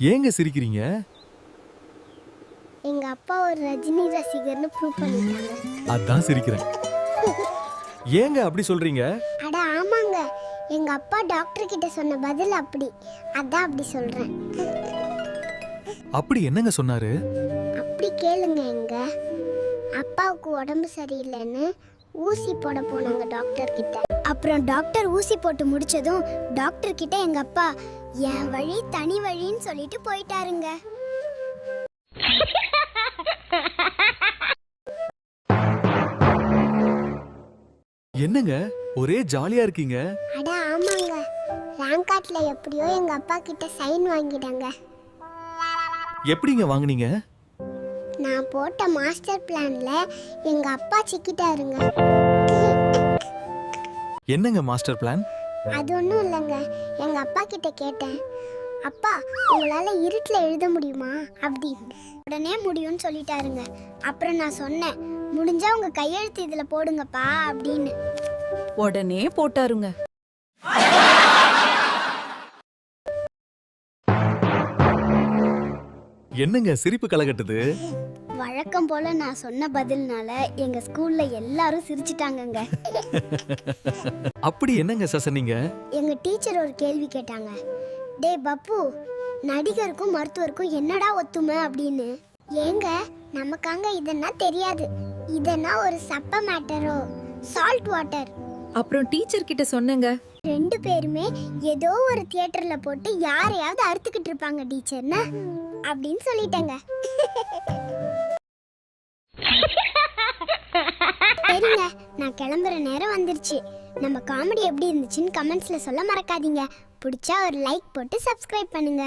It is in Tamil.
ஏங்க சிரிக்கிறீங்க? எங்க அப்பா ஒரு ரஜினி ரசிகர்னு ப்ரூவ் பண்ணிட்டாங்க. அதான் சிரிக்கிறேன். ஏங்க அப்படி சொல்றீங்க? அட ஆமாங்க. எங்க அப்பா டாக்டர் கிட்ட சொன்ன பதில் அப்படி. அதான் அப்படி சொல்றேன். அப்படி என்னங்க சொன்னாரு? அப்படி கேளுங்க எங்க. அப்பாவுக்கு உடம்பு சரியில்லைன்னு ஊசி போட போனாங்க டாக்டர் கிட்ட. அப்புறம் டாக்டர் ஊசி போட்டு முடிச்சதும் டாக்டர் கிட்ட எங்க அப்பா என் வழி தனி வழின்னு சொல்லிட்டு போயிட்டாருங்க. என்னங்க? ஒரே ஜாலியா இருக்கீங்க? அட ஆமாங்க. ரேங்க் கார்ட்ல எப்படியோ எங்க அப்பா கிட்ட சைன் வாங்கிட்டாங்க. எப்படிங்க வாங்குனீங்க? நான் போட்ட மாஸ்டர் பிளான்ல எங்க அப்பா சிக்கிட்டாருங்க. என்னங்க மாஸ்டர் பிளான்? அது ஒன்றும் இல்லைங்க. எங்கள் அப்பா கிட்ட கேட்டேன். அப்பா உங்களால் இருட்டில் எழுத முடியுமா? அப்படி உடனே முடியும்னு சொல்லிட்டாருங்க. அப்புறம் நான் சொன்னேன் முடிஞ்சா உங்கள் கையெழுத்து இதில் போடுங்கப்பா அப்படின்னு. உடனே போட்டாருங்க. என்னங்க சிரிப்பு கலகட்டுது? வழக்கம் போல நான் சொன்ன பதில்னால எங்க ஸ்கூல்ல எல்லாரும் சிரிச்சிட்டாங்கங்க. அப்படி என்னங்க சசனிங்க எங்க டீச்சர் ஒரு கேள்வி கேட்டாங்க. டேய் பப்பு நடிகருக்கும் மருத்துவருக்கும் என்னடா ஒத்துமை? அப்படின்னு. ஏங்க நமக்காங்க இதென்னா தெரியாது. இதென்னா ஒரு சப்ப மேட்டரோ சால்ட் வாட்டர் அப்புறம் டீச்சர் கிட்ட சொன்னேங்க. ரெண்டு பேருமே ஏதோ ஒரு தியேட்டர்ல போட்டு யாரையாவது அறுத்துக்கிட்டு இருப்பாங்க டீச்சர்னா அப்படின்னு சொல்லிட்டேங்க. சரிங்க நான் கிளம்புற நேரம் வந்துருச்சு. நம்ம காமெடி எப்படி இருந்துச்சுன்னு கமெண்ட்ஸ்ல சொல்ல மறக்காதீங்க. பிடிச்சா ஒரு லைக் போட்டு சப்ஸ்கிரைப் பண்ணுங்க.